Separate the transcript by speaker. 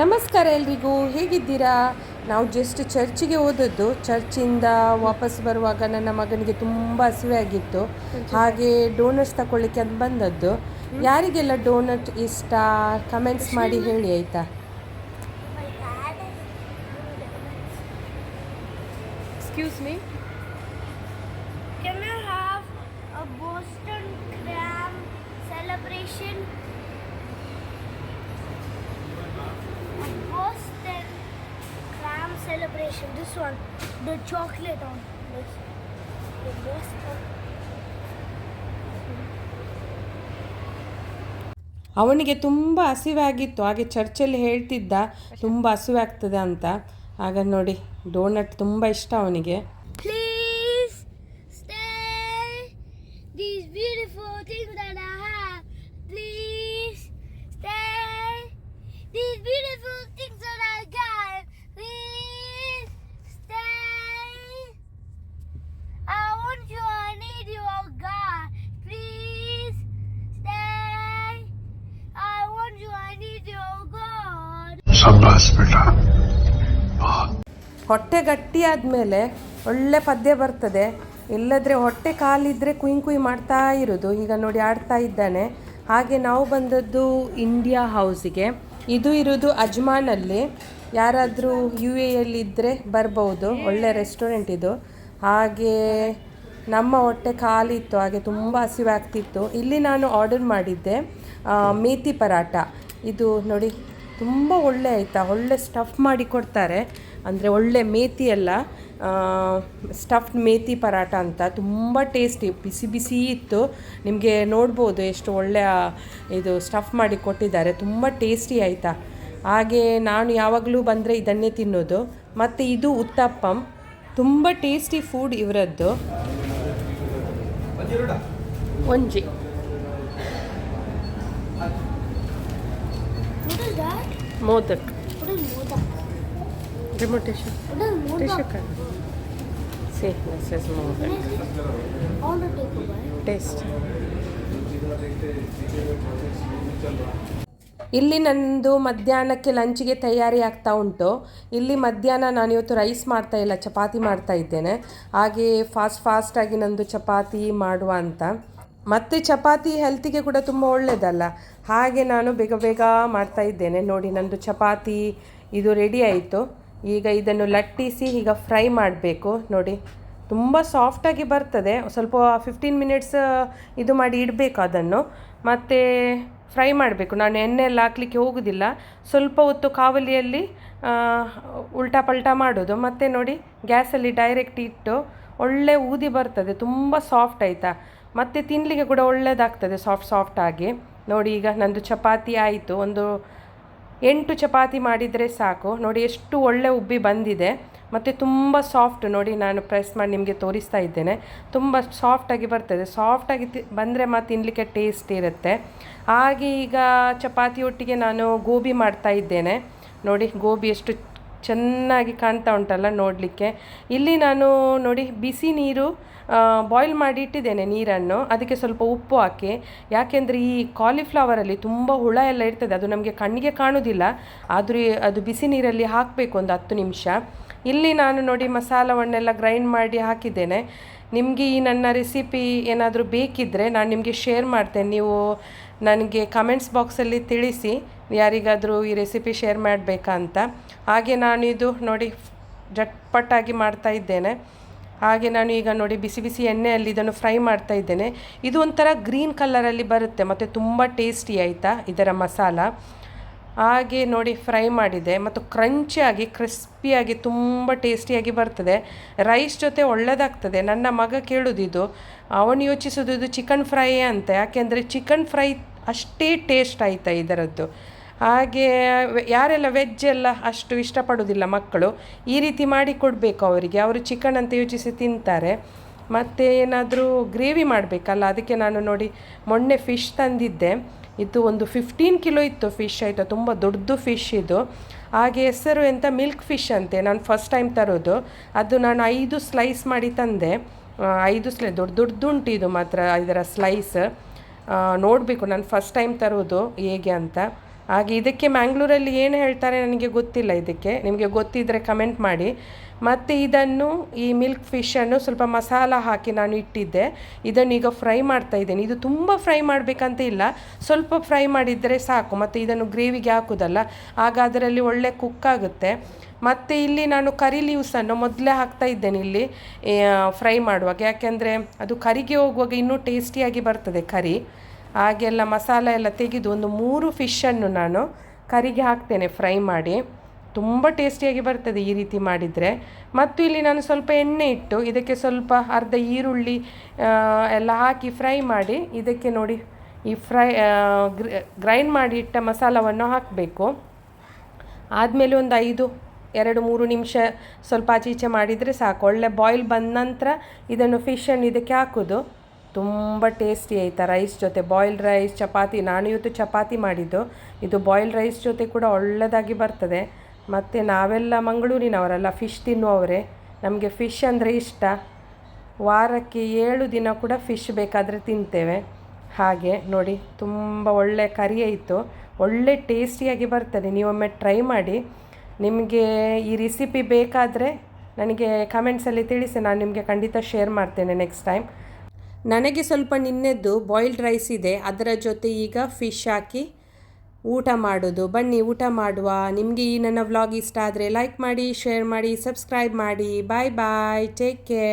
Speaker 1: ನಮಸ್ಕಾರ ಎಲ್ರಿಗೂ ಹೇಗಿದ್ದೀರಾ? ನಾವು ಜಸ್ಟ್ ಚರ್ಚಿಗೆ ಹೋದದ್ದು. ಚರ್ಚಿಂದ ವಾಪಸ್ ಬರುವಾಗ ನನ್ನ ಮಗನಿಗೆ ತುಂಬ ಹಸಿವೆ ಆಗಿತ್ತು ಹಾಗೆ ಡೋನಟ್ಸ್ ತಗೊಳ್ಳಿಕ್ಕೆ ಅಂತ ಬಂದದ್ದು. ಯಾರಿಗೆಲ್ಲ ಡೋನಟ್ ಇಷ್ಟ? ಕಮೆಂಟ್ಸ್ ಮಾಡಿ ಹೇಳಿ ಆಯಿತಾ? Excuse me
Speaker 2: can I have a Boston Cram celebration? Celebration. This one, the chocolate on this. The Boston.
Speaker 1: ಅವನಿಗೆ ತುಂಬ ಹಸಿವೆ ಆಗಿತ್ತು ಹಾಗೆ ಚರ್ಚಲ್ಲಿ ಹೇಳ್ತಿದ್ದ ತುಂಬ ಹಸಿವೆ ಆಗ್ತದೆ ಅಂತ ಆಗ ನೋಡಿ ಡೋನಟ್ ತುಂಬ ಇಷ್ಟ ಅವನಿಗೆ ಹೊಟ್ಟೆ ಗಟ್ಟಿ ಆದಮೇಲೆ ಒಳ್ಳೆ ಪದ್ಯ ಬರ್ತದೆ. ಇಲ್ಲದ್ರೆ ಹೊಟ್ಟೆ ಕಾಲಿದ್ರೆ ಕುಯ್ ಕುಯ್ ಮಾಡ್ತಾ ಇರೋದು. ಈಗ ನೋಡಿ ಆಡ್ತಾ ಇದ್ದಾನೆ. ಹಾಗೆ ನಾವು ಬಂದದ್ದು ಇಂಡಿಯಾ ಹೌಸಿಗೆ. ಇದು ಇರೋದು ಅಜ್ಮಾನಲ್ಲಿ. ಯಾರಾದರೂ ಯು ಇದ್ರೆ ಬರಬಹುದು ಒಳ್ಳೆ ರೆಸ್ಟೋರೆಂಟ್ ಇದು. ಹಾಗೆ ನಮ್ಮ ಹೊಟ್ಟೆ ಕಾಲಿತ್ತು. ಹಾಗೆ ತುಂಬ ಹಸಿವಾಗ್ತಿತ್ತು. ಇಲ್ಲಿ ನಾನು ಆರ್ಡರ್ ಮಾಡಿದ್ದೆ ಮೇತಿ ಪರಾಟ ಇದು ನೋಡಿ ತುಂಬ ಒಳ್ಳೆ ಆಯಿತಾ? ಒಳ್ಳೆ ಸ್ಟಫ್ ಮಾಡಿ ಕೊಡ್ತಾರೆ. ಅಂದರೆ ಒಳ್ಳೆ ಮೇತಿ ಎಲ್ಲ ಸ್ಟಫ್ಡ್ ಮೇತಿ ಪರಾಟ ಅಂತ. ತುಂಬ ಟೇಸ್ಟಿ ಬಿಸಿ ಬಿಸಿ ಇತ್ತು. ನಿಮಗೆ ನೋಡ್ಬೋದು ಎಷ್ಟು ಒಳ್ಳೆಯ ಇದು ಸ್ಟಫ್ ಮಾಡಿ ಕೊಟ್ಟಿದ್ದಾರೆ. ತುಂಬ ಟೇಸ್ಟಿ ಆಯಿತಾ? ಹಾಗೆ ನಾನು ಯಾವಾಗಲೂ ಬಂದರೆ ಇದನ್ನೇ ತಿನ್ನೋದು. ಮತ್ತು ಇದು ಉತ್ತಪ್ಪಂ. ತುಂಬ ಟೇಸ್ಟಿ ಫುಡ್ ಇವರದ್ದು. ಒಂಜಿ. Modak? See this is. Taste ಇಲ್ಲಿ ನಂದು ಮಧ್ಯಾಹ್ನಕ್ಕೆ ಲಂಚ್ಗೆ ತಯಾರಿ ಆಗ್ತಾ ಉಂಟು. ಇಲ್ಲಿ ಮಧ್ಯಾಹ್ನ ನಾನು ಇವತ್ತು ರೈಸ್ ಮಾಡ್ತಾ ಇಲ್ಲ ಚಪಾತಿ ಮಾಡ್ತಾ ಇದ್ದೇನೆ. ಹಾಗೆ ಫಾಸ್ಟ್ ಫಾಸ್ಟಾಗಿ ನಂದು ಚಪಾತಿ ಮಾಡುವ ಅಂತ. ಮತ್ತು ಚಪಾತಿ ಹೆಲ್ತಿಗೆ ಕೂಡ ತುಂಬ ಒಳ್ಳೆಯದಲ್ಲ ಹಾಗೆ ನಾನು ಬೇಗ ಬೇಗ ಮಾಡ್ತಾ ಇದ್ದೇನೆ. ನೋಡಿ, ನಂದು ಚಪಾತಿ ಇದು ರೆಡಿ ಆಯಿತು. ಈಗ ಇದನ್ನು ಲಟ್ಟಿಸಿ ಈಗ ಫ್ರೈ ಮಾಡಬೇಕು. ನೋಡಿ, ತುಂಬ ಸಾಫ್ಟಾಗಿ ಬರ್ತದೆ. ಸ್ವಲ್ಪ ಫಿಫ್ಟೀನ್ ಮಿನಿಟ್ಸ್ ಇದು ಮಾಡಿ ಇಡಬೇಕು ಅದನ್ನು. ಮತ್ತು ಫ್ರೈ ಮಾಡಬೇಕು. ನಾನು ಎಣ್ಣೆ ಎಲ್ಲ ಹಾಕ್ಲಿಕ್ಕೆ ಹೋಗೋದಿಲ್ಲ. ಸ್ವಲ್ಪ ಹೊತ್ತು ಕಾವಲಿಯಲ್ಲಿ ಉಲ್ಟಾ ಪಲ್ಟಾ ಮಾಡೋದು. ಮತ್ತು ನೋಡಿ, ಗ್ಯಾಸಲ್ಲಿ ಡೈರೆಕ್ಟ್ ಇಟ್ಟು ಒಳ್ಳೆ ಊದಿ ಬರ್ತದೆ. ತುಂಬ ಸಾಫ್ಟ್ ಆಯಿತಾ? ಮತ್ತು ತಿನ್ನಲಿಕ್ಕೆ ಕೂಡ ಒಳ್ಳೆಯದಾಗ್ತದೆ ಸಾಫ್ಟ್ ಸಾಫ್ಟ್ ಆಗಿ. ನೋಡಿ ಈಗ ನಂದು ಚಪಾತಿ ಆಯಿತು. ಒಂದು ಎಂಟು ಚಪಾತಿ ಮಾಡಿದರೆ ಸಾಕು. ನೋಡಿ ಎಷ್ಟು ಒಳ್ಳೆ ಉಬ್ಬಿ ಬಂದಿದೆ. ಮತ್ತು ತುಂಬ ಸಾಫ್ಟ್ ನೋಡಿ ನಾನು ಪ್ರೆಸ್ ಮಾಡಿ ನಿಮಗೆ ತೋರಿಸ್ತಾ ಇದ್ದೇನೆ. ತುಂಬ ಸಾಫ್ಟಾಗಿ ಬರ್ತದೆ. ಸಾಫ್ಟಾಗಿ ತಿ, ಬಂದರೆ ಮಾ ತಿನ್ನಲಿಕ್ಕೆ ಟೇಸ್ಟ್ ಇರುತ್ತೆ. ಹಾಗೆ ಈಗ ಚಪಾತಿ ಒಟ್ಟಿಗೆ ನಾನು ಗೋಬಿ ಮಾಡ್ತಾ ಇದ್ದೇನೆ. ನೋಡಿ ಗೋಬಿ ಎಷ್ಟು ಚೆನ್ನಾಗಿ ಕಾಣ್ತಾ ಉಂಟಲ್ಲ ನೋಡಲಿಕ್ಕೆ. ಇಲ್ಲಿ ನಾನು ನೋಡಿ ಬಿಸಿ ನೀರು ಬಾಯ್ಲ್ ಮಾಡಿ ಇಟ್ಟಿದ್ದೇನೆ ನೀರನ್ನು. ಅದಕ್ಕೆ ಸ್ವಲ್ಪ ಉಪ್ಪು ಹಾಕಿ. ಯಾಕೆಂದರೆ ಈ ಕಾಲಿಫ್ಲವರಲ್ಲಿ ತುಂಬ ಹುಳ ಎಲ್ಲ ಇರ್ತದೆ. ಅದು ನಮಗೆ ಕಣ್ಣಿಗೆ ಕಾಣೋದಿಲ್ಲ. ಆದರೂ ಅದು ಬಿಸಿ ನೀರಲ್ಲಿ ಹಾಕಬೇಕು ಒಂದು ಹತ್ತು ನಿಮಿಷ. ಇಲ್ಲಿ ನಾನು ನೋಡಿ ಮಸಾಲವನ್ನೆಲ್ಲ ಗ್ರೈಂಡ್ ಮಾಡಿ ಹಾಕಿದ್ದೇನೆ. ನಿಮಗೆ ಈ ನನ್ನ ರೆಸಿಪಿ ಏನಾದರೂ ಬೇಕಿದ್ದರೆ ನಾನು ನಿಮಗೆ ಶೇರ್ ಮಾಡ್ತೇನೆ. ನೀವು ನನಗೆ ಕಮೆಂಟ್ಸ್ ಬಾಕ್ಸಲ್ಲಿ ತಿಳಿಸಿ, ಯಾರಿಗಾದರೂ ಈ ರೆಸಿಪಿ ಶೇರ್ ಮಾಡಬೇಕಾ ಅಂತ. ಹಾಗೆ ಇದು ನೋಡಿ ಜಟ್ಪಟ್ಟಾಗಿ ಮಾಡ್ತಾ ಇದ್ದೇನೆ. ಹಾಗೆ ನಾನು ಈಗ ನೋಡಿ ಬಿಸಿ ಬಿಸಿ ಎಣ್ಣೆಯಲ್ಲಿ ಇದನ್ನು ಫ್ರೈ ಮಾಡ್ತಾ ಇದ್ದೇನೆ. ಇದು ಒಂಥರ ಗ್ರೀನ್ ಕಲರಲ್ಲಿ ಬರುತ್ತೆ, ಮತ್ತು ತುಂಬ ಟೇಸ್ಟಿ ಆಯಿತಾ ಇದರ ಮಸಾಲ. ಹಾಗೆ ನೋಡಿ ಫ್ರೈ ಮಾಡಿದೆ ಮತ್ತು ಕ್ರಂಚಿಯಾಗಿ, ಕ್ರಿಸ್ಪಿಯಾಗಿ, ತುಂಬ ಟೇಸ್ಟಿಯಾಗಿ ಬರ್ತದೆ. ರೈಸ್ ಜೊತೆ ಒಳ್ಳೆಯದಾಗ್ತದೆ ನನ್ನ ಮಗ ಕೇಳೋದಿದು, ಅವನು ಯೋಚಿಸೋದು ಇದು ಚಿಕನ್ ಫ್ರೈ ಅಂತ. ಯಾಕೆಂದರೆ ಚಿಕನ್ ಫ್ರೈ ಅಷ್ಟೇ ಟೇಸ್ಟ್ ಆಯಿತಾ ಇದರದ್ದು? ಹಾಗೆ ಯಾರೆಲ್ಲ ವೆಜ್ ಎಲ್ಲ ಅಷ್ಟು ಇಷ್ಟಪಡೋದಿಲ್ಲ ಮಕ್ಕಳು, ಈ ರೀತಿ ಮಾಡಿ ಕೊಡಬೇಕು ಅವರಿಗೆ. ಅವರು ಚಿಕನ್ ಅಂತ ಯೋಚಿಸಿ ತಿಂತಾರೆ. ಮತ್ತು ಏನಾದರೂ ಗ್ರೇವಿ ಮಾಡಬೇಕಲ್ಲ, ಅದಕ್ಕೆ ನಾನು ನೋಡಿ ಮೊನ್ನೆ ಫಿಶ್ ತಂದಿದ್ದೆ. ಇದು ಒಂದು ಫಿಫ್ಟೀನ್ ಕಿಲೋ ಇತ್ತು ಫಿಶ್ ಆಯಿತು, ತುಂಬ ದೊಡ್ಡದು ಫಿಶ್ ಇದು. ಹಾಗೆ ಹೆಸರು ಎಂತ? ಮಿಲ್ಕ್ ಫಿಶ್ ಅಂತೆ, ನಾನು ಫಸ್ಟ್ ಟೈಮ್ ತರೋದು. ಅದು ನಾನು ಐದು ಸ್ಲೈಸ್ ಮಾಡಿ ತಂದೆ. ಐದು ಸ್ಲೈ ದೊಡ್ಡ ದೊಡ್ಡದುಂಟು ಇದು ಮಾತ್ರ ಇದರ ಸ್ಲೈಸ್ ನೋಡಬೇಕು, ನಾನು ಫಸ್ಟ್ ಟೈಮ್ ತರೋದು ಹೇಗೆ ಅಂತ. ಹಾಗೆ ಇದಕ್ಕೆ ಮ್ಯಾಂಗ್ಳೂರಲ್ಲಿ ಏನು ಹೇಳ್ತಾರೆ ನನಗೆ ಗೊತ್ತಿಲ್ಲ ಇದಕ್ಕೆ. ನಿಮಗೆ ಗೊತ್ತಿದ್ದರೆ ಕಮೆಂಟ್ ಮಾಡಿ. ಮತ್ತು ಇದನ್ನು ಈ ಮಿಲ್ಕ್ ಫಿಶನ್ನು ಸ್ವಲ್ಪ ಮಸಾಲ ಹಾಕಿ ನಾನು ಇಟ್ಟಿದ್ದೆ. ಇದನ್ನು ಈಗ ಫ್ರೈ ಮಾಡ್ತಾ ಇದ್ದೇನೆ. ಇದು ತುಂಬ ಫ್ರೈ ಮಾಡಬೇಕಂತ ಇಲ್ಲ. ಸ್ವಲ್ಪ ಫ್ರೈ ಮಾಡಿದರೆ ಸಾಕು. ಮತ್ತು ಇದನ್ನು ಗ್ರೇವಿಗೆ ಹಾಕೋದಲ್ಲ. ಆಗ ಅದರಲ್ಲಿ ಒಳ್ಳೆ ಕುಕ್ ಆಗುತ್ತೆ. ಮತ್ತು ಇಲ್ಲಿ ನಾನು ಕರಿ ಲೀವ್ಸನ್ನು ಮೊದಲೇ ಹಾಕ್ತಾ ಇದ್ದೇನೆ ಇಲ್ಲಿ ಫ್ರೈ ಮಾಡುವಾಗ. ಯಾಕೆಂದರೆ ಅದು ಕರಿಗೆ ಹೋಗುವಾಗ ಇನ್ನೂ ಟೇಸ್ಟಿಯಾಗಿ ಬರ್ತದೆ ಕರಿ ಹಾಗೆಲ್ಲ ಮಸಾಲ ಎಲ್ಲ ತೆಗೆದು ಒಂದು ಮೂರು ಫಿಶನ್ನು ನಾನು ಕರಿಗೆ ಹಾಕ್ತೇನೆ ಫ್ರೈ ಮಾಡಿ. ತುಂಬ ಟೇಸ್ಟಿಯಾಗಿ ಬರ್ತದೆ ಈ ರೀತಿ ಮಾಡಿದರೆ. ಮತ್ತು ಇಲ್ಲಿ ನಾನು ಸ್ವಲ್ಪ ಎಣ್ಣೆ ಇಟ್ಟು ಇದಕ್ಕೆ ಸ್ವಲ್ಪ ಅರ್ಧ ಈರುಳ್ಳಿ ಎಲ್ಲ ಹಾಕಿ ಫ್ರೈ ಮಾಡಿ, ಇದಕ್ಕೆ ನೋಡಿ ಈ ಫ್ರೈ ಗ್ರೈಂಡ್ ಮಾಡಿ ಇಟ್ಟ ಮಸಾಲವನ್ನು ಹಾಕಬೇಕು. ಆದಮೇಲೆ ಒಂದು ಐದು, ಎರಡು, ಮೂರು ನಿಮಿಷ ಸ್ವಲ್ಪ ಆಚೆ ಈಚೆ ಮಾಡಿದರೆ ಸಾಕು. ಒಳ್ಳೆ ಬಾಯ್ಲ್ ಬಂದ ನಂತರ ಇದನ್ನು ಫಿಶನ್ನು ಇದಕ್ಕೆ ಹಾಕೋದು. ತುಂಬ ಟೇಸ್ಟಿ ಆಯಿತಾ ರೈಸ್ ಜೊತೆ. ಬಾಯ್ಲ್ಡ್ ರೈಸ್ ಚಪಾತಿ, ನಾನು ಇವತ್ತು ಚಪಾತಿ ಮಾಡಿದ್ದು. ಇದು ಬಾಯ್ಲ್ಡ್ ರೈಸ್ ಜೊತೆ ಕೂಡ ಒಳ್ಳೆಯದಾಗಿ ಬರ್ತದೆ. ಮತ್ತು ನಾವೆಲ್ಲ ಮಂಗಳೂರಿನವರಲ್ಲ ಫಿಶ್ ತಿನ್ನುವವರೇ, ನಮಗೆ ಫಿಶ್ ಅಂದರೆ ಇಷ್ಟ. ವಾರಕ್ಕೆ ಏಳು ದಿನ ಕೂಡ ಫಿಶ್ ಬೇಕಾದರೆ ತಿಂತೇವೆ. ಹಾಗೆ ನೋಡಿ, ತುಂಬ ಒಳ್ಳೆ ಕರಿ ಆಯಿತು ಒಳ್ಳೆ ಟೇಸ್ಟಿಯಾಗಿ ಬರ್ತದೆ. ನೀವೊಮ್ಮೆ ಟ್ರೈ ಮಾಡಿ. ನಿಮಗೆ ಈ ರೆಸಿಪಿ ಬೇಕಾದರೆ ನನಗೆ ಕಮೆಂಟ್ಸಲ್ಲಿ ತಿಳಿಸಿ, ನಾನು ನಿಮಗೆ ಖಂಡಿತ ಶೇರ್ ಮಾಡ್ತೇನೆ ನೆಕ್ಸ್ಟ್ ಟೈಮ್ ನನಗೆ ಸ್ವಲ್ಪ ನಿನ್ನೆದ್ದು ಬಾಯ್ಲ್ಡ್ ರೈಸ್ ಇದೆ. ಅದರ ಜೊತೆ ಈಗ ಫಿಶ್ ಹಾಕಿ ಊಟ ಮಾಡೋದು. ಬನ್ನಿ, ಊಟ ಮಾಡುವ. ನಿಮಗೆ ಈ ನನ್ನ ವ್ಲಾಗ್ ಇಷ್ಟ ಆದರೆ ಲೈಕ್ ಮಾಡಿ ಶೇರ್ ಮಾಡಿ ಸಬ್ಸ್ಕ್ರೈಬ್ ಮಾಡಿ. ಬಾಯ್ ಬಾಯ್ ಟೇಕ್ ಕೇರ್